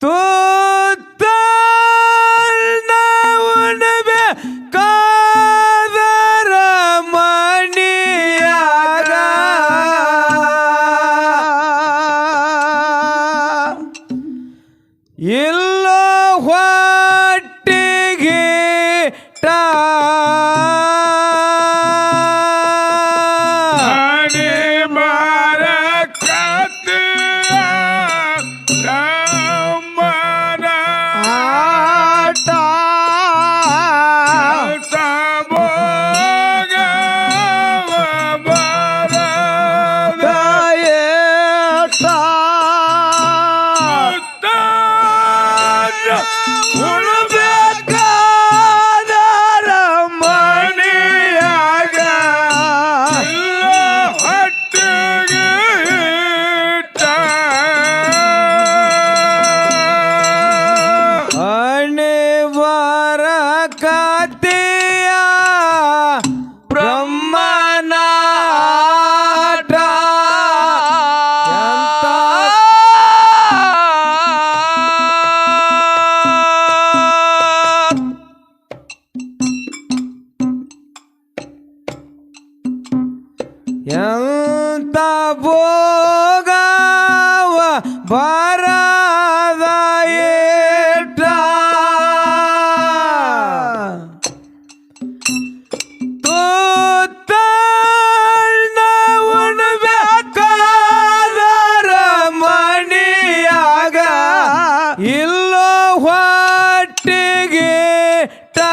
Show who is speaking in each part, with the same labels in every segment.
Speaker 1: Tudo! টা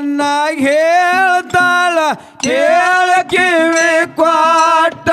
Speaker 2: ರಾಯಣ್ಣ ಹೇಳ್ತಾಳ ಕೇಳ ಕಿವಿ cot.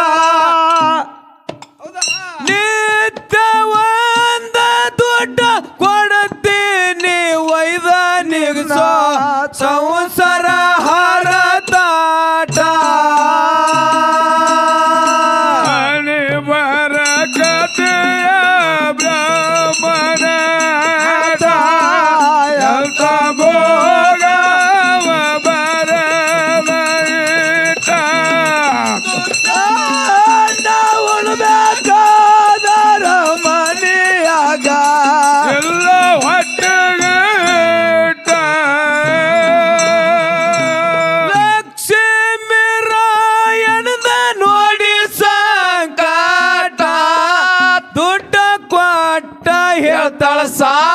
Speaker 2: ಹೇಳ್ತಾಳ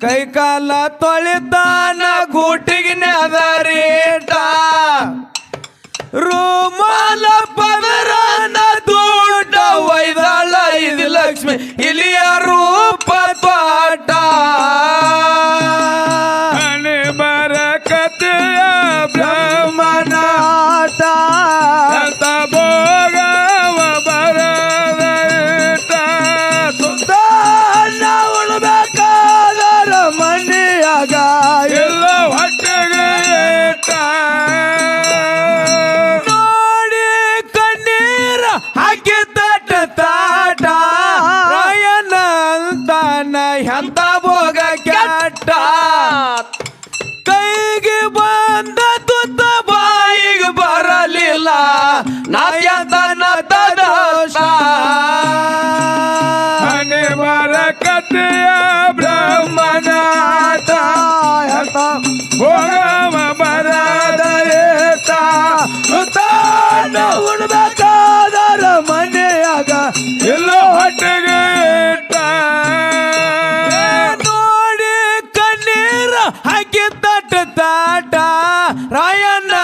Speaker 2: ಕೈ ಕಾಲ ತೊಳಿತಾನ ಗೂಟಿಗಿನ ರೇಟ ರೂಮಾಲ ಪದರನ ಭೋಗ ಕೆಟ್ಟ ಕೈಗೆ ಬಂದ ತುತ್ತ ಬಾಯಿಗೆ ಬರಲಿಲ್ಲ. ನಾಯತನ ಮನೆ
Speaker 1: ಹಣೆ ಬರಕತೆಯ ಬ್ರಹ್ಮನಾಥ. ಭೋಗವ ಬರದ ಇಟ್ಟ.
Speaker 2: ರಾಯಣ್ಣ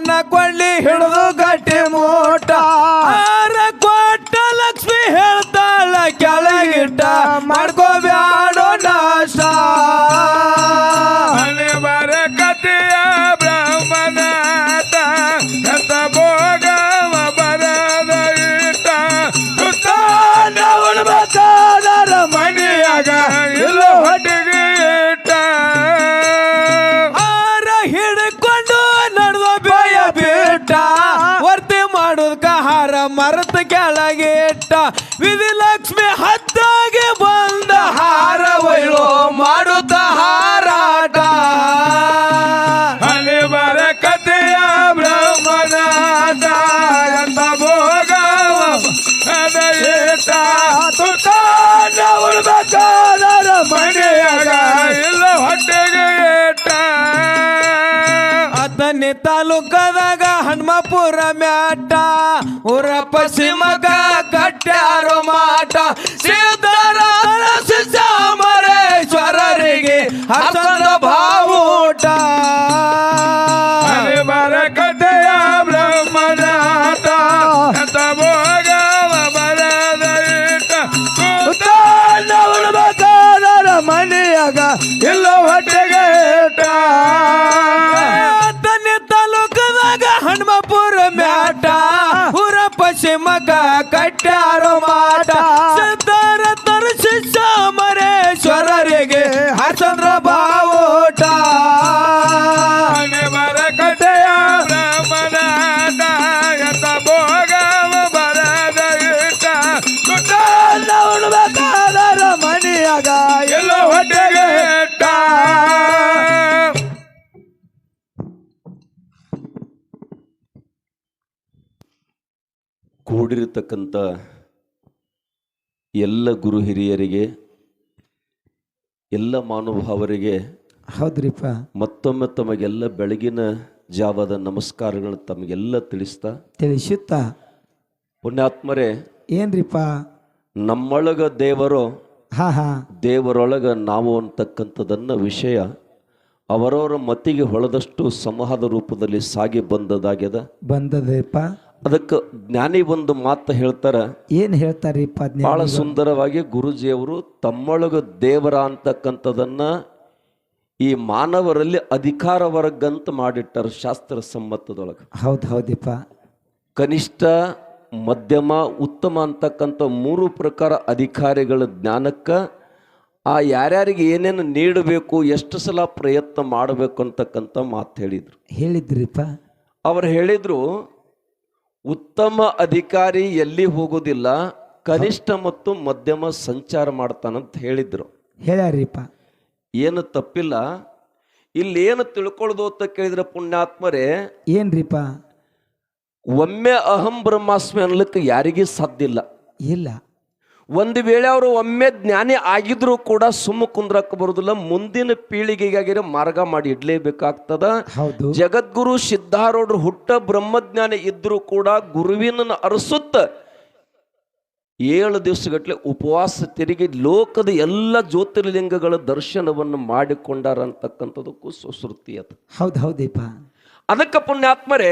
Speaker 2: ಹಾಕ್ತಾನ ಕೊಳ್ಳಿ ಹಿಡಿದು ಮರತ ಕೆಳಗೆ ಇಟ್ಟ ವಿಧಿಲಕ್ಷ್ಮಿ ಹತ್ತಾಗೆ ಬಂದ ಹಾರ ವೈಳೋ ಮಾಡುತ್ತ ಹಾರಾಟ
Speaker 1: ಹಣೆ ಬರಕತೆಯ ಬ್ರಹ್ಮನಾಥ ಅಂತ ಭೋಗವ ಬರದ ಇಟ್ಟ. ಸುತ್ತಾನ ಉಳ್ಬೇಕಾದರ ಮನೆಯಾಗ ಎಲ್ಲ ಹೊಟ್ಟೆಗೆ ಇಟ್ಟ.
Speaker 2: ತಾಲೂಕದಾಗ ಹನುಮಪುರ ಮ್ಯಾಟ ಊರ ಪಶ್ಚಿಮಗ ಕಟ್ಟ್ಯಾರೋ ಮಾಟ. ಸಿದ್ಧರ ಮರೇಶ್ವರರಿಗೆ ಹಸನ ಭಾವೂಟ
Speaker 3: ಕೂಡಿರತಕ್ಕಂಥ ಎಲ್ಲ ಗುರು ಹಿರಿಯರಿಗೆ ಎಲ್ಲ ಮಾನುಭಾವರಿಗೆ
Speaker 2: ಹೌದ್ರಿಪ್ಪ.
Speaker 3: ಮತ್ತೊಮ್ಮೆ ತಮಗೆಲ್ಲ ಬೆಳಗಿನ ಜಾವದ ನಮಸ್ಕಾರಗಳು ತಮಗೆಲ್ಲ ತಿಳಿಸ್ತಾ
Speaker 2: ತಿಳಿಸುತ್ತಾ.
Speaker 3: ಪುಣ್ಯಾತ್ಮರೇ
Speaker 2: ಏನ್ರಿಪ್ಪ?
Speaker 3: ನಮ್ಮೊಳಗ ದೇವರು
Speaker 2: ಹಾ ಹಾ.
Speaker 3: ದೇವರೊಳಗ ನಾವು ಅಂತಕ್ಕಂಥದನ್ನ ವಿಷಯ ಅವರವರ ಮತಿಗೆ ಹೊಳೆದಷ್ಟು ಸಮೂಹದ ರೂಪದಲ್ಲಿ ಸಾಗಿ ಬಂದದಾಗ್ಯದ.
Speaker 2: ಬಂದದಪ್ಪ
Speaker 3: ಅದಕ್ಕೆ ಜ್ಞಾನಿ ಒಂದು ಮಾತು ಹೇಳ್ತಾರ
Speaker 2: ಏನ್ ಹೇಳ್ತಾರೆ
Speaker 3: ಬಹಳ ಸುಂದರವಾಗಿ ಗುರುಜಿಯವರು ತಮ್ಮೊಳಗ ದೇವರ ಅಂತಕ್ಕಂಥದನ್ನ ಈ ಮಾನವರಲ್ಲಿ ಅಧಿಕಾರ ವರ್ಗಂತ ಮಾಡಿಟ್ಟಾರ ಶಾಸ್ತ್ರ ಸಮ್ಮತದೊಳಗೆ.
Speaker 2: ಹೌದು ಹೌದಿಪ್ಪ.
Speaker 3: ಕನಿಷ್ಠ ಮಧ್ಯಮ ಉತ್ತಮ ಅಂತಕ್ಕಂಥ ಮೂರು ಪ್ರಕಾರ ಅಧಿಕಾರಿಗಳ ಜ್ಞಾನಕ್ಕೆ ಆ ಯಾರ್ಯಾರಿಗೆ ಏನೇನು ನೀಡಬೇಕು ಎಷ್ಟು ಸಲ ಪ್ರಯತ್ನ ಮಾಡಬೇಕು ಅಂತಕ್ಕಂಥ ಮಾತು ಹೇಳಿದರು.
Speaker 2: ಹೇಳಿದ್ರಿಪ್ಪ.
Speaker 3: ಅವ್ರು ಹೇಳಿದರು ಉತ್ತಮ ಅಧಿಕಾರಿ ಎಲ್ಲಿ ಹೋಗೋದಿಲ್ಲ ಕನಿಷ್ಠ ಮತ್ತು ಮಧ್ಯಮ ಸಂಚಾರ ಮಾಡ್ತಾನಂತ ಹೇಳಿದ್ರು.
Speaker 2: ಹೇಳ್ಯಾರಿಪ್ಪ.
Speaker 3: ಏನು ತಪ್ಪಿಲ್ಲ. ಇಲ್ಲಿ ಏನು ತಿಳ್ಕೊಳ್ಳೋದು ಅಂತ ಕೇಳಿದ್ರೆ ಪುಣ್ಯಾತ್ಮರೇ.
Speaker 2: ಏನ್ರಿಪ್ಪ?
Speaker 3: ಒಮ್ಮೆ ಅಹಂ ಬ್ರಹ್ಮಾಸ್ಮಿ ಅನ್ಲಿಕ್ಕೆ ಯಾರಿಗೂ ಸಾಧ್ಯ ಇಲ್ಲ.
Speaker 2: ಇಲ್ಲ.
Speaker 3: ಒಂದು ವೇಳೆ ಅವರು ಒಮ್ಮೆ ಜ್ಞಾನಿ ಆಗಿದ್ರೂ ಕೂಡ ಸುಮ್ಮ ಕುಂದ್ರಕ್ಕೆ ಬರುದಿಲ್ಲ. ಮುಂದಿನ ಪೀಳಿಗೆಗಾಗಿರೋ ಮಾರ್ಗ ಮಾಡಿ ಇಡ್ಲೇಬೇಕಾಗ್ತದ.
Speaker 2: ಹೌದು.
Speaker 3: ಜಗದ್ಗುರು ಸಿದ್ಧಾರೂಢರು ಹುಟ್ಟ ಬ್ರಹ್ಮಜ್ಞಾನಿ ಇದ್ರೂ ಕೂಡ ಗುರುವಿನ ಅರಸುತ್ತ ಏಳು ದಿವಸಗಟ್ಟಲೆ ಉಪವಾಸ ತಿರುಗಿ ಲೋಕದ ಎಲ್ಲ ಜ್ಯೋತಿರ್ಲಿಂಗಗಳ ದರ್ಶನವನ್ನು ಮಾಡಿಕೊಂಡಾರ ಅಂತಕ್ಕಂಥದಕ್ಕೂ ಸುಶ್ರುತಿ ಅದು.
Speaker 2: ಹೌದು ಹೌದಿಪ್ಪ
Speaker 3: ಅದಕ್ಕೆ ಪುಣ್ಯಾತ್ಮರೇ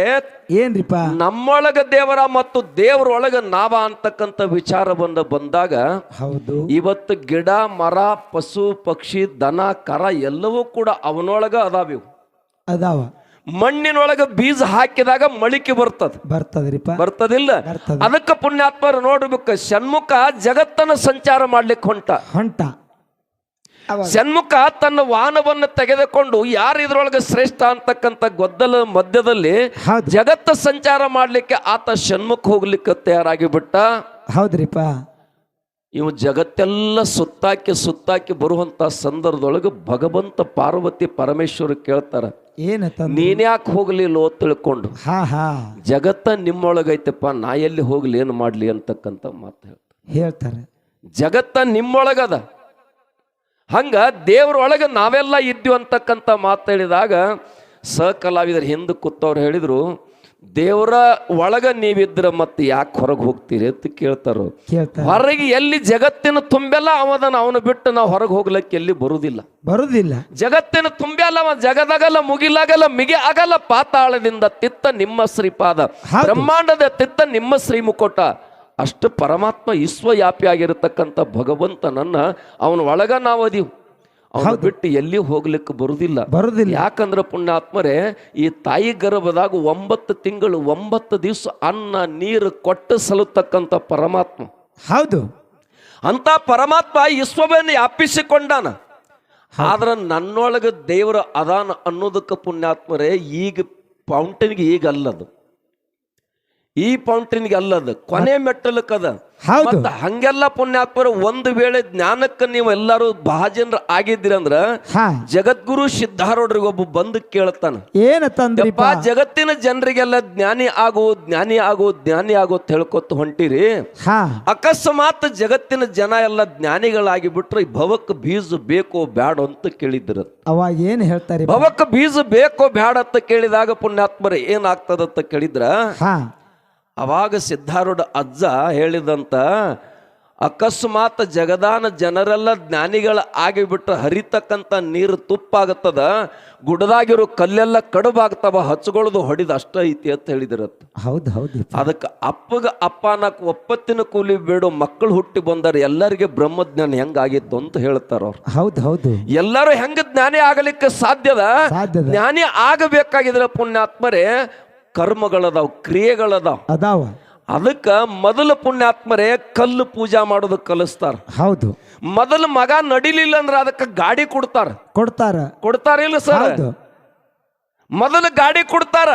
Speaker 2: ಏನ್ರಿಪ್ಪ
Speaker 3: ನಮ್ಮೊಳಗ ದೇವರ ಮತ್ತು ದೇವರೊಳಗ ನಾವ ಅಂತಕ್ಕಂಥ ವಿಚಾರ ಬಂದ ಬಂದಾಗ
Speaker 2: ಹೌದು.
Speaker 3: ಇವತ್ತು ಗಿಡ ಮರ ಪಶು ಪಕ್ಷಿ ದನ ಕರ ಎಲ್ಲವೂ ಕೂಡ ಅವನೊಳಗ ಅದಾವಿವು
Speaker 2: ಅದಾವ.
Speaker 3: ಮಣ್ಣಿನೊಳಗ ಬೀಜ ಹಾಕಿದಾಗ ಮಳಿಕೆ ಬರ್ತದ.
Speaker 2: ಬರ್ತದ್ರಿಪ್ಪ
Speaker 3: ಬರ್ತದಿಲ್ಲ? ಅದಕ್ಕ ಪುಣ್ಯಾತ್ಮರು ನೋಡ್ಬೇಕು ಷಣ್ಮುಖ ಜಗತ್ತನ್ನ ಸಂಚಾರ ಮಾಡ್ಲಿಕ್ಕೆ ಹೊಂಟ.
Speaker 2: ಹೊಂಟ.
Speaker 3: ಷಣ್ಮುಖ ತನ್ನ ವಾಹನವನ್ನು ತೆಗೆದುಕೊಂಡು ಯಾರು ಇದ್ರೊಳಗೆ ಶ್ರೇಷ್ಠ ಅಂತಕ್ಕಂಥ ಗೊದ್ದಲ ಮಧ್ಯದಲ್ಲಿ ಜಗತ್ತ ಸಂಚಾರ ಮಾಡಲಿಕ್ಕೆ ಆತ ಷಣ್ಮುಖ ಹೋಗ್ಲಿಕ್ಕೆ ತಯಾರಾಗಿ ಬಿಟ್ಟ
Speaker 2: ಹೌದ್ರಿಪ್ಪ.
Speaker 3: ಇವು ಜಗತ್ತೆಲ್ಲ ಸುತ್ತಾಕಿ ಸುತ್ತಾಕಿ ಬರುವಂತ ಸಂದರ್ಭದೊಳಗೆ ಭಗವಂತ ಪಾರ್ವತಿ ಪರಮೇಶ್ವರ ಕೇಳ್ತಾರ.
Speaker 2: ಯಾಕೆ
Speaker 3: ನೀನ್ಯಾಕೆ ಹೋಗ್ಲಿಲ್ಲೋ ತಿಳ್ಕೊಂಡು.
Speaker 2: ಹಾ ಹಾ.
Speaker 3: ಜಗತ್ತ ನಿಮ್ಮೊಳಗೈತಪ್ಪ ನಾ ಎಲ್ಲಿ ಹೋಗ್ಲಿ ಏನು ಮಾಡ್ಲಿ ಅಂತಕ್ಕಂಥ ಮಾತು ಹೇಳ್ತಾರೆ.
Speaker 2: ಹೇಳ್ತಾರೆ.
Speaker 3: ಜಗತ್ತ ನಿಮ್ಮೊಳಗದ. ಹಂಗ ದೇವ್ರೊಳಗ ನಾವೆಲ್ಲ ಇದ್ದು ಅಂತಕ್ಕಂಥ ಮಾತು ಹೇಳಿದಾಗ ಸ ಕಲಾವಿದರು ಹಿಂದೆ ಕೂತವ್ರು ಹೇಳಿದರು ದೇವರ ಒಳಗ ನೀವಿದ್ರ ಮತ್ತೆ ಯಾಕೆ ಹೊರಗೆ ಹೋಗ್ತೀರಿ ಅಂತ ಕೇಳ್ತಾರ. ಹೊರಗೆ ಎಲ್ಲಿ ಜಗತ್ತಿನ ತುಂಬೆಲ್ಲ ಅವದನ್ನ ಅವನು ಬಿಟ್ಟು ನಾವು ಹೊರಗೆ ಹೋಗ್ಲಿಕ್ಕೆ ಎಲ್ಲಿ ಬರುದಿಲ್ಲ.
Speaker 2: ಬರುದಿಲ್ಲ.
Speaker 3: ಜಗತ್ತಿನ ತುಂಬೆಲ್ಲ ಅವ ಜಗದಾಗಲ್ಲ ಮುಗಿಲಾಗಲ್ಲ ಮಿಗಿ ಆಗಲ್ಲ ಪಾತಾಳದಿಂದ ತಿತ್ತ ನಿಮ್ಮ ಶ್ರೀಪಾದ. ಬ್ರಹ್ಮಾಂಡದ ತಿತ್ತ ನಿಮ್ಮ ಶ್ರೀ ಮುಕೋಟ ಅಷ್ಟು ಪರಮಾತ್ಮ ವಿಶ್ವವ್ಯಾಪಿ ಆಗಿರತಕ್ಕಂಥ ಭಗವಂತನನ್ನ ಅವನ ಒಳಗ ನಾವು ಅದೀವಿ ಅವನು ಬಿಟ್ಟು ಎಲ್ಲಿ ಹೋಗ್ಲಿಕ್ಕೆ ಬರುದಿಲ್ಲ.
Speaker 2: ಬರುದಿಲ್ಲ.
Speaker 3: ಯಾಕಂದ್ರೆ ಪುಣ್ಯಾತ್ಮರೇ ಈ ತಾಯಿ ಗರ್ಭದಾಗ ಒಂಬತ್ತು ತಿಂಗಳು ಒಂಬತ್ತು ದಿವಸ ಅನ್ನ ನೀರು ಕೊಟ್ಟು ಸಲುತಕ್ಕಂಥ ಪರಮಾತ್ಮ.
Speaker 2: ಹೌದು.
Speaker 3: ಅಂತ ಪರಮಾತ್ಮ ವಿಶ್ವವನ್ನು ವ್ಯಾಪಿಸಿಕೊಂಡಾನ. ಆದ್ರೆ ನನ್ನೊಳಗೆ ದೇವರ ಅದಾನ ಅನ್ನೋದಕ್ಕೆ ಪುಣ್ಯಾತ್ಮರೇ ಈಗ ಫೌಂಟನ್ಗೆ ಈಗ ಅಲ್ಲದು. ಈ ಪೌಂಟ್ರಿನ್ಗೆ ಅಲ್ಲದ ಕೊನೆ ಮೆಟ್ಟಲಕ್ಕದ. ಮತ್ತ ಹಂಗೆಲ್ಲ ಪುಣ್ಯಾತ್ಮರ ಒಂದು ವೇಳೆ ಜ್ಞಾನಕ್ಕೆ ನೀವು ಎಲ್ಲರೂ ಭಾಜನರ ಆಗಿದ್ದೀರಂದ್ರ ಜಗದ್ಗುರು ಸಿದ್ಧಾರೂಢರಿಗೆ ಒಬ್ಬ ಬಂದು ಕೇಳ್ತಾನ. ಏನಪ್ಪ ಜಗತ್ತಿನ ಜನರಿಗೆಲ್ಲ ಜ್ಞಾನಿ ಆಗೋ ಜ್ಞಾನಿ ಆಗೋ ಜ್ಞಾನಿ ಆಗೋ ಹೇಳ್ಕೊತ ಹೊಂಟಿರಿ. ಅಕಸ್ಮಾತ್ ಜಗತ್ತಿನ ಜನ ಎಲ್ಲ ಜ್ಞಾನಿಗಳಾಗಿ ಬಿಟ್ರೆ ಭವಕ್ ಭವಕ್ಕೆ ಬೀಜ ಬೇಕೋ ಬ್ಯಾಡ ಅಂತ ಕೇಳಿದ್ರ
Speaker 2: ಅವಾಗ ಏನ್ ಹೇಳ್ತಾರೆ
Speaker 3: ಭವಕ್ ಬೀಜ ಬೇಕೋ ಬ್ಯಾಡ ಅಂತ ಕೇಳಿದಾಗ ಪುಣ್ಯಾತ್ಮರ ಏನಾಗ್ತದಂತ ಕೇಳಿದ್ರ? ಅವಾಗ ಸಿದ್ಧಾರೂಢ ಅಜ್ಜ ಹೇಳಿದಂತ ಅಕಸ್ಮಾತ್ ಜಗದಾನ ಜನರೆಲ್ಲ ಜ್ಞಾನಿಗಳ ಆಗಿಬಿಟ್ರೆ ಹರಿತಕ್ಕಂಥ ನೀರು ತುಪ್ಪಾಗತ್ತದ? ಗುಡದಾಗಿರೋ ಕಲ್ಲೆಲ್ಲ ಕಡುಬಾಗ್ತವ? ಹಚ್ಕೊಳ್ಳೋದು ಹೊಡಿದ ಅಷ್ಟ ಐತಿ ಅಂತ ಹೇಳಿದಿರತ್ತ.
Speaker 2: ಹೌದು ಹೌದು
Speaker 3: ಅದಕ್ಕೆ ಅಪ್ಪಗ ಅಪ್ಪ ನಾಲ್ಕು ಒಪ್ಪತ್ತಿನ ಕೂಲಿ ಬೇಡೋ ಮಕ್ಕಳು ಹುಟ್ಟಿ ಬಂದರೆ ಎಲ್ಲರಿಗೆ ಬ್ರಹ್ಮಜ್ಞಾನ ಹೆಂಗಾಗಿತ್ತು ಅಂತ ಹೇಳ್ತಾರ ಅವ್ರು.
Speaker 2: ಹೌದು ಹೌದು.
Speaker 3: ಎಲ್ಲರೂ ಹೆಂಗ ಜ್ಞಾನಿ ಆಗಲಿಕ್ಕೆ ಸಾಧ್ಯದ. ಜ್ಞಾನಿ ಆಗಬೇಕಾಗಿದ್ರೆ ಪುಣ್ಯಾತ್ಮರೇ ಕರ್ಮಗಳದಾವ್ ಕ್ರಿಯೆಗಳದಾವ.
Speaker 2: ಅದಾವ.
Speaker 3: ಅದಕ್ಕ ಮೊದಲ ಪುಣ್ಯಾತ್ಮರೇ ಕಲ್ಲು ಪೂಜಾ ಮಾಡೋದಕ್ಕೆ ಕಲಿಸ್ತಾರ.
Speaker 2: ಹೌದು.
Speaker 3: ಮೊದಲ ಮಗ ನಡಿಲಿಲ್ಲ ಅಂದ್ರೆ ಅದಕ್ಕೆ ಗಾಡಿ ಕೊಡ್ತಾರ.
Speaker 2: ಕೊಡ್ತಾರ.
Speaker 3: ಕೊಡ್ತಾರ ಇಲ್ಲ ಸರ್? ಮೊದಲು ಗಾಡಿ ಕೊಡ್ತಾರ.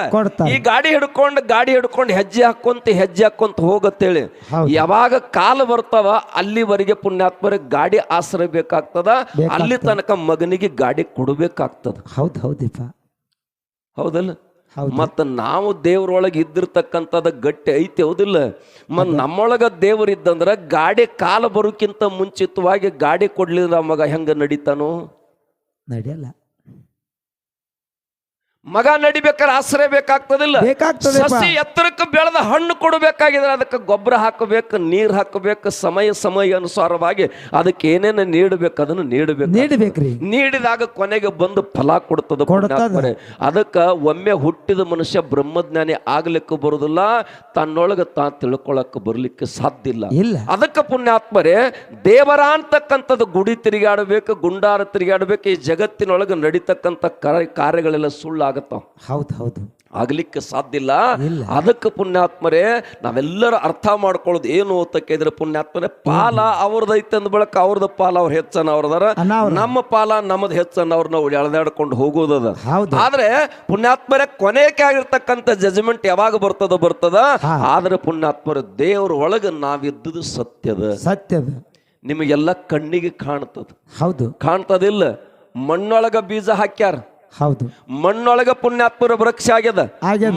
Speaker 3: ಈ ಗಾಡಿ ಹಿಡ್ಕೊಂಡು ಗಾಡಿ ಹಿಡ್ಕೊಂಡು ಹೆಜ್ಜೆ ಹಾಕೊಂತ ಹೆಜ್ಜೆ ಹಾಕೊಂತ ಹೋಗತ್ತೇಳಿ. ಯಾವಾಗ ಕಾಲ ಬರ್ತಾವ ಅಲ್ಲಿವರೆಗೆ ಪುಣ್ಯಾತ್ಮರಿಗೆ ಗಾಡಿ ಆಸರ ಬೇಕಾಗ್ತದ. ಅಲ್ಲಿ ತನಕ ಮಗನಿಗೆ ಗಾಡಿ ಕೊಡಬೇಕಾಗ್ತದ.
Speaker 2: ಹೌದು ಹೌದಿಪ್ಪ.
Speaker 3: ಹೌದಲ್ಲ?
Speaker 2: ಹೌದು
Speaker 3: ಮತ್ತ ನಾವು ದೇವ್ರೊಳಗೆ ಇದ್ದಿರ್ತಕ್ಕಂಥದ ಗಟ್ಟಿ ಐತಿ ಹೌದಿಲ್ಲ? ನಮ್ಮೊಳಗೆ ನಮ್ಮೊಳಗ ಇದ್ದಂದ್ರೆ ಗಾಡಿ ಕಾಲ ಬರೋಕ್ಕಿಂತ ಮುಂಚಿತವಾಗಿ ಗಾಡಿ ಕೊಡ್ಲಿಲ್ಲ ಮಗ ಹೆಂಗೆ ನಡೀತಾನು?
Speaker 2: ನಡೆಯಲ್ಲ.
Speaker 3: ಮಗ ನಡಿಬೇಕಾದ್ರೆ ಆಶ್ರಯ ಬೇಕಾಗ್ತದಿಲ್ಲ.
Speaker 2: ಬೇಕಾಗ್ತದೆ
Speaker 3: ಸಸಿ ಎತ್ತರಕ್ಕೆ ಬೆಳೆದ ಹಣ್ಣು ಕೊಡಬೇಕಾಗಿದ್ರೆ ಅದಕ್ಕೆ ಗೊಬ್ಬರ ಹಾಕಬೇಕು ನೀರು ಹಾಕಬೇಕು ಸಮಯ ಸಮಯ ಅನುಸಾರವಾಗಿ ಅದಕ್ಕೆ ಏನೇನು ನೀಡಬೇಕು ಅದನ್ನು ನೀಡಬೇಕು.
Speaker 2: ನೀಡಬೇಕ್ರಿ.
Speaker 3: ನೀಡಿದಾಗ ಕೊನೆಗೆ ಬಂದು ಫಲ ಕೊಡ್ತದ ಅದಕ್ಕೆ ಒಮ್ಮೆ ಹುಟ್ಟಿದ ಮನುಷ್ಯ ಬ್ರಹ್ಮಜ್ಞಾನಿ ಆಗ್ಲಿಕ್ಕೆ ಬರುದಿಲ್ಲ ತನ್ನೊಳಗೆ ತಾ ತಿಳ್ಕೊಳಕ್ಕೆ ಬರ್ಲಿಕ್ಕೆ ಸಾಧ್ಯ ಇಲ್ಲ. ಅದಕ್ಕೆ ಪುಣ್ಯಾತ್ಮರೇ ದೇವರ ಅಂತಕ್ಕಂಥದ್ದು ಗುಡಿ ತಿರುಗಾಡಬೇಕು ಗುಂಡಾರ ತಿರುಗಾಡಬೇಕು ಈ ಜಗತ್ತಿನೊಳಗೆ ನಡೀತಕ್ಕಂಥ ಕಾರ್ಯಗಳೆಲ್ಲ ಕಾರ್ಯಗಳೆಲ್ಲ ಸುಳ್ಳಾಗತ್ತಾವ
Speaker 2: ಹೌದು ಹೌದು.
Speaker 3: ಆಗ್ಲಿಕ್ಕೆ ಸಾಧ್ಯ ಇಲ್ಲ. ಅದಕ್ಕೆ ಪುಣ್ಯಾತ್ಮರೇ ನಾವೆಲ್ಲರ ಅರ್ಥ ಮಾಡ್ಕೊಳ್ಳೋದು ಏನು ಅಂತ ಕೇಳಿದ್ರೆ ಪುಣ್ಯಾತ್ಮರೇ ಪಾಲ ಅವ್ರದೈತೆ ಅಂದ ಬಳಕ ಅವ್ರದ್ದು ಪಾಲ ಅವ್ರ ಹೆಚ್ಚನ ಅವ್ರದಾರ. ನಮ್ಮ ಪಾಲ ನಮ್ಮದು ಹೆಚ್ಚನ ಅವ್ರನ್ನ ಎಳೆದಾಡ್ಕೊಂಡು ಹೋಗೋದದ ಆದ್ರೆ ಪುಣ್ಯಾತ್ಮರೇ ಕೊನೆಗೆ ಆಗಿರ್ತಕ್ಕಂಥ ಜಜ್ಮೆಂಟ್ ಯಾವಾಗ ಬರ್ತದ ಬರ್ತದ. ಆದ್ರೆ ಪುಣ್ಯಾತ್ಮರ ದೇವ್ರ ಒಳಗ ನಾವಿದ್ದುದು ಸತ್ಯದ.
Speaker 2: ಸತ್ಯದ.
Speaker 3: ನಿಮಗೆಲ್ಲ ಕಣ್ಣಿಗೆ ಕಾಣ್ತದ.
Speaker 2: ಹೌದು.
Speaker 3: ಕಾಣ್ತದಿಲ್ಲ. ಮಣ್ಣೊಳಗ ಬೀಜ ಹಾಕ್ಯಾರ.
Speaker 2: ಹೌದು.
Speaker 3: ಮಣ್ಣೊಳಗ ಪುಣ್ಯಾತ್ಮರ ವೃಕ್ಷ ಆಗ್ಯದ.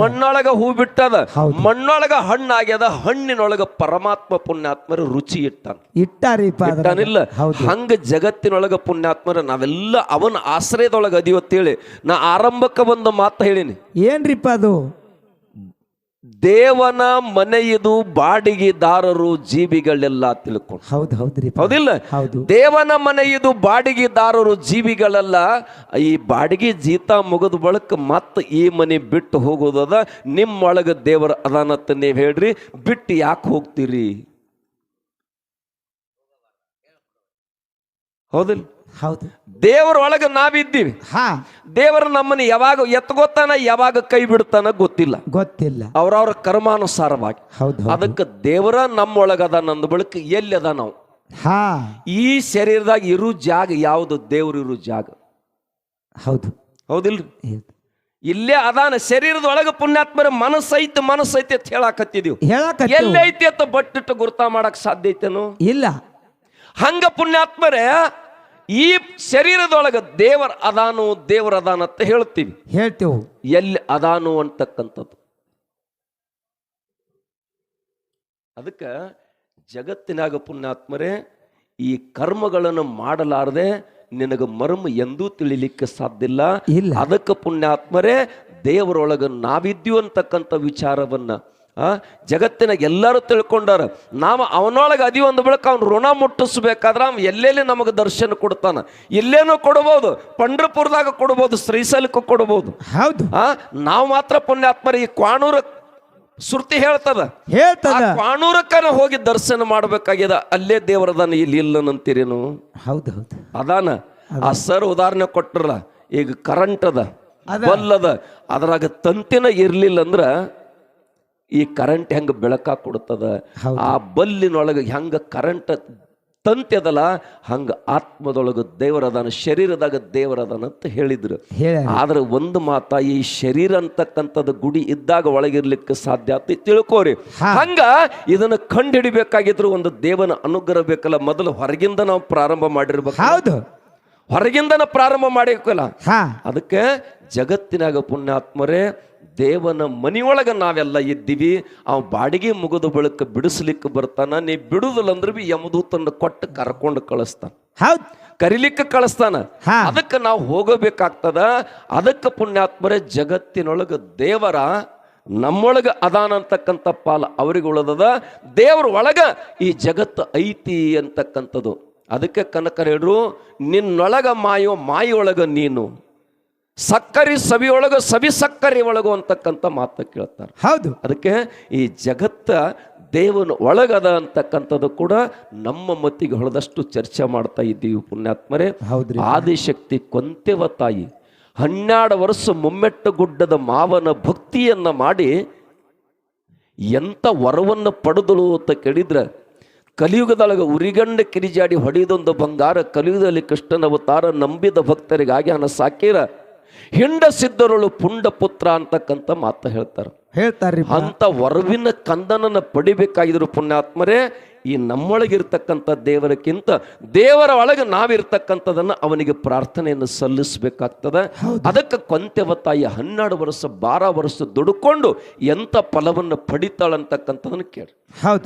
Speaker 3: ಮಣ್ಣೊಳಗ ಹೂ ಬಿಟ್ಟದ. ಮಣ್ಣೊಳಗ ಹಣ್ಣು ಆಗ್ಯದ. ಹಣ್ಣಿನೊಳಗ ಪರಮಾತ್ಮ ಪುಣ್ಯಾತ್ಮರ ರುಚಿ ಇಟ್ಟಾನ. ಇಟ್ಟಾನಿಲ್ಲ. ಹಂಗ ಜಗತ್ತಿನೊಳಗ ಪುಣ್ಯಾತ್ಮರ ನಾವೆಲ್ಲ ಅವನ ಆಶ್ರಯದೊಳಗ ಅದಿವತ್ತೇಳಿ ನಾ ಆರಂಭಕ್ಕ ಒಂದು ಮಾತು ಹೇಳಿನಿ.
Speaker 2: ಏನ್ರಿಪ್ಪ ಅದು?
Speaker 3: ದೇವನ ಮನೆಯದು ಬಾಡಿಗೆದಾರರು ಜೀವಿಗಳೆಲ್ಲ ತಿಳ್ಕೊಂಡು.
Speaker 2: ಹೌದು ಹೌದ್ರಿ
Speaker 3: ಹೌದಿಲ್ಲ?
Speaker 2: ಹೌದು.
Speaker 3: ದೇವನ ಮನೆಯದು ಬಾಡಿಗೆದಾರರು ಜೀವಿಗಳೆಲ್ಲ ಈ ಬಾಡಿಗೆ ಜೀತ ಮುಗಿದ ಬಳಕ ಮತ್ತೆ ಈ ಮನೆ ಬಿಟ್ಟು ಹೋಗೋದದ ನಿಮ್ಮೊಳಗ ದೇವರ ಅದಾನತ್ತ ನೀವು ಹೇಳ್ರಿ ಬಿಟ್ಟು ಯಾಕೆ ಹೋಗ್ತೀರಿ? ಹೌದಿಲ್ಲ?
Speaker 2: ಹೌದು.
Speaker 3: ದೇವರ ಒಳಗೆ ನಾವಿದ್ದೀವಿ.
Speaker 2: ಹಾ.
Speaker 3: ದೇವರ ನಮ್ಮನ್ನು ಯಾವಾಗ ಎತ್ಕೋತಾನ ಯಾವಾಗ ಕೈ ಬಿಡ್ತಾನ ಗೊತ್ತಿಲ್ಲ.
Speaker 2: ಗೊತ್ತಿಲ್ಲ.
Speaker 3: ಅವ್ರವ್ರ ಕರ್ಮಾನುಸಾರವಾಗಿ.
Speaker 2: ಹೌದು
Speaker 3: ಅದಕ್ಕೆ ದೇವರ ನಮ್ಮೊಳಗದ ನಂದು ಬಳಿಕ ಎಲ್ಲಿ ಅದ ನಾವು?
Speaker 2: ಹಾ.
Speaker 3: ಈ ಶರೀರದಾಗ ಇರು ಜಾಗ ಯಾವುದು? ದೇವ್ರು ಇರು ಜಾಗ.
Speaker 2: ಹೌದು.
Speaker 3: ಹೌದಿಲ್ರಿ? ಇಲ್ಲೇ ಅದಾನ ಶರೀರದ ಒಳಗೆ ಪುಣ್ಯಾತ್ಮರ ಮನಸ್ಸೈತಿ ಮನಸ್ಸೈತಿ ಅಂತ ಹೇಳಾಕತ್ತಿದೀವಿ.
Speaker 2: ಹೇಳಕತ್ತೀವಿ.
Speaker 3: ಎಲ್ಲೈತಿ ಅಂತ ಬಟ್ಟಿಟ್ಟು ಗುರ್ತಾ ಮಾಡಕ್ ಸಾಧ್ಯ ಐತೇನು?
Speaker 2: ಇಲ್ಲ.
Speaker 3: ಹಂಗ ಪುಣ್ಯಾತ್ಮರೇ ಈ ಶರೀರದೊಳಗ ದೇವರ ಅದಾನು ದೇವರ ಅದಾನ ಅಂತ ಹೇಳ್ತೀವಿ.
Speaker 2: ಹೇಳ್ತೇವೆ.
Speaker 3: ಎಲ್ಲಿ ಅದಾನು ಅಂತಕ್ಕಂಥದ್ದು. ಅದಕ್ಕೆ ಜಗತ್ತಿನಾಗ ಪುಣ್ಯಾತ್ಮರೇ ಈ ಕರ್ಮಗಳನ್ನು ಮಾಡಲಾರದೆ ನಿನಗೆ ಮರ್ಮ ಎಂದೂ ತಿಳಿಲಿಕ್ಕೆ ಸಾಧ್ಯ ಇಲ್ಲ.
Speaker 2: ಇಲ್ಲ.
Speaker 3: ಅದಕ್ಕೆ ಪುಣ್ಯಾತ್ಮರೇ ದೇವರೊಳಗ ನಾವಿದ್ಯು ಅಂತಕ್ಕಂಥ ವಿಚಾರವನ್ನ ಆ? ಜಗತ್ತಿನ ಎಲ್ಲರೂ ತಿಳ್ಕೊಂಡಾರ. ನಾವು ಅವನೊಳಗೆ ಅದಿ ಒಂದು ಬಳಿಕ ಅವ್ನು ಋಣ ಮುಟ್ಟಿಸ್ಬೇಕಾದ್ರೆ ಅವ್ನು ಎಲ್ಲೆಲ್ಲಿ ನಮಗೆ ದರ್ಶನ ಕೊಡ್ತಾನೆ. ಇಲ್ಲೇನೂ ಕೊಡ್ಬೋದು. ಪಂಡ್ರಪುರದಾಗ ಕೊಡ್ಬೋದು ಶ್ರೀಶೈಲಕ್ಕೂ ಕೊಡ್ಬೋದು.
Speaker 2: ಹೌದು.
Speaker 3: ಆ? ನಾವು ಮಾತ್ರ ಪುಣ್ಯಾತ್ಮರ. ಈ ಕ್ವಾಣೂರ ಶ್ರುತಿ ಹೇಳ್ತದ?
Speaker 2: ಹೇಳ್ತದ.
Speaker 3: ಕ್ವಾಣೂರಕ್ಕನ ಹೋಗಿ ದರ್ಶನ ಮಾಡ್ಬೇಕಾಗ್ಯದ. ಅಲ್ಲೇ ದೇವರದಾನ ಇಲ್ಲಿ ಇಲ್ಲನಂತೀರೇನು?
Speaker 2: ಹೌದು ಹೌದು.
Speaker 3: ಅದಾನ? ಆ ಸರ್ ಉದಾಹರಣೆ ಕೊಟ್ಟರಲ್ಲ ಈಗ ಕರೆಂಟ್ ಅದ ಬಲ್ಲದ ಅದ್ರಾಗ ತಂತಿನ ಇರ್ಲಿಲ್ಲ ಅಂದ್ರ ಈ ಕರೆಂಟ್ ಹೆಂಗ ಬೆಳಕ ಕೊಡ್ತದ? ಆ ಬಲ್ಲಿನೊಳಗೆ ಹೆಂಗ ಕರೆಂಟ್ ತಂತಿ ಅದಲ್ಲ ಹಂಗ ಆತ್ಮದೊಳಗ ದೇವರದಾನ ಶರೀರದಾಗ ದೇವರದಾನ ಅಂತ ಹೇಳಿದ್ರು.
Speaker 2: ಹೇಳ
Speaker 3: ಆದ್ರೆ ಒಂದು ಮಾತ ಈ ಶರೀರ ಅಂತಕ್ಕಂಥದ್ದು ಗುಡಿ ಇದ್ದಾಗ ಒಳಗಿರ್ಲಿಕ್ಕೆ ಸಾಧ್ಯ ಅಂತ ತಿಳ್ಕೋರಿ. ಹಂಗ ಇದನ್ನ ಕಂಡು ಹಿಡಿಬೇಕಾಗಿದ್ರು ಒಂದು ದೇವನ ಅನುಗ್ರಹ ಬೇಕಲ್ಲ ಮೊದಲು ಹೊರಗಿಂದ ನಾವು ಪ್ರಾರಂಭ ಮಾಡಿರ್ಬೇಕು.
Speaker 2: ಹೌದು.
Speaker 3: ಹೊರಗಿಂದನ ಪ್ರಾರಂಭ
Speaker 2: ಮಾಡಬೇಕಲ್ಲ
Speaker 3: ಅದಕ್ಕೆ ಜಗತ್ತಿನಾಗ ಪುಣ್ಯಾತ್ಮರೇ ದೇವನ ಮನೆಯೊಳಗೆ ನಾವೆಲ್ಲ ಇದ್ದೀವಿ. ಅವ ಬಾಡಿಗೆ ಮುಗಿದ ಬಳಿಕ ಬಿಡಿಸ್ಲಿಕ್ಕೆ ಬರ್ತಾನ. ನೀ ಬಿಡುದಿಲ್ಲ ಅಂದ್ರೆ ಬಿ ಯಮದೂತನ್ನ ಕೊಟ್ಟು ಕರ್ಕೊಂಡು ಕಳಿಸ್ತಾನ.
Speaker 2: ಹೌದು.
Speaker 3: ಕರಿಲಿಕ್ಕೆ ಕಳಿಸ್ತಾನ. ಅದಕ್ಕೆ ನಾವು ಹೋಗಬೇಕಾಗ್ತದ. ಅದಕ್ಕೆ ಪುಣ್ಯಾತ್ಮರೇ ಜಗತ್ತಿನೊಳಗ ದೇವರ ನಮ್ಮೊಳಗ ಅದಾನ ಅಂತಕ್ಕಂಥ ಪಾಲ ಅವ್ರಿಗೆ ಉಳದದ. ದೇವ್ರ ಒಳಗ ಈ ಜಗತ್ತು ಐತಿ ಅಂತಕ್ಕಂಥದ್ದು. ಅದಕ್ಕೆ ಕನಕರೇಡ್ರು ನಿನ್ನೊಳಗ ಮಾಯೋ ಮಾಯೊಳಗ ನೀನು. ಸಕ್ಕರೆ ಸವಿಯೊಳಗ ಸವಿ ಸಕ್ಕರೆ ಒಳಗು ಅಂತಕ್ಕಂಥ ಮಾತು ಕೇಳ್ತಾರೆ.
Speaker 2: ಹೌದು.
Speaker 3: ಅದಕ್ಕೆ ಈ ಜಗತ್ತ ದೇವನ ಒಳಗದ ಅಂತಕ್ಕಂಥದ್ದು ಕೂಡ ನಮ್ಮ ಮತ್ತಿಗೆ ಹೊಳದಷ್ಟು ಚರ್ಚೆ ಮಾಡ್ತಾ ಇದ್ದೀವಿ ಪುಣ್ಯಾತ್ಮರೇ.
Speaker 2: ಹೌದು
Speaker 3: ಆದಿಶಕ್ತಿ ಕೊಂತೆವ ತಾಯಿ. ಹನ್ನೆರಡು ವರ್ಷ ಮುಮ್ಮೆಟ್ಟು ಗುಡ್ಡದ ಮಾವನ ಭಕ್ತಿಯನ್ನ ಮಾಡಿ ಎಂತ ವರವನ್ನು ಪಡೆದಳು ಅಂತ ಕೇಳಿದ್ರೆ ಕಲಿಯುಗದೊಳಗ ಉರಿಗಂಡ ಕಿರಿಜಾಡಿ ಹೊಡೆದೊಂದು ಬಂಗಾರ ಕಲಿಯುಗದಲ್ಲಿ ಕೃಷ್ಣನ ಅವತಾರ ನಂಬಿದ ಭಕ್ತರಿಗಾಗಿ ಹಣ ಸಾಕೀರ. ಹಿಂಡ ಸಿದ್ಧರುಳು ಪುಂಡ ಪುತ್ರ ಅಂತಕ್ಕಂಥ ಮಾತು ಹೇಳ್ತಾರೆ.
Speaker 2: ಹೇಳ್ತಾರೆ
Speaker 3: ಅಂತ ವರವಿನ ಕಂದನನ್ನು ಪಡಿಬೇಕಾಗಿದ್ರು ಪುಣ್ಯಾತ್ಮರೇ ಈ ನಮ್ಮೊಳಗಿರ್ತಕ್ಕಂಥ ದೇವರಕ್ಕಿಂತ ದೇವರ ಒಳಗೆ ನಾವಿರ್ತಕ್ಕಂಥದನ್ನ ಅವನಿಗೆ ಪ್ರಾರ್ಥನೆಯನ್ನು ಸಲ್ಲಿಸಬೇಕಾಗ್ತದೆ. ಅದಕ್ಕೆ ಕೊಂತೆವ ತಾಯಿ ಹನ್ನೆರಡು ವರ್ಷ ಬಾರ ವರ್ಷ ದುಡ್ಕೊಂಡು ಎಂಥ ಫಲವನ್ನು ಪಡಿತಾಳಂತಕ್ಕಂಥದನ್ನು ಕೇಳಿ
Speaker 2: ಹೌದು.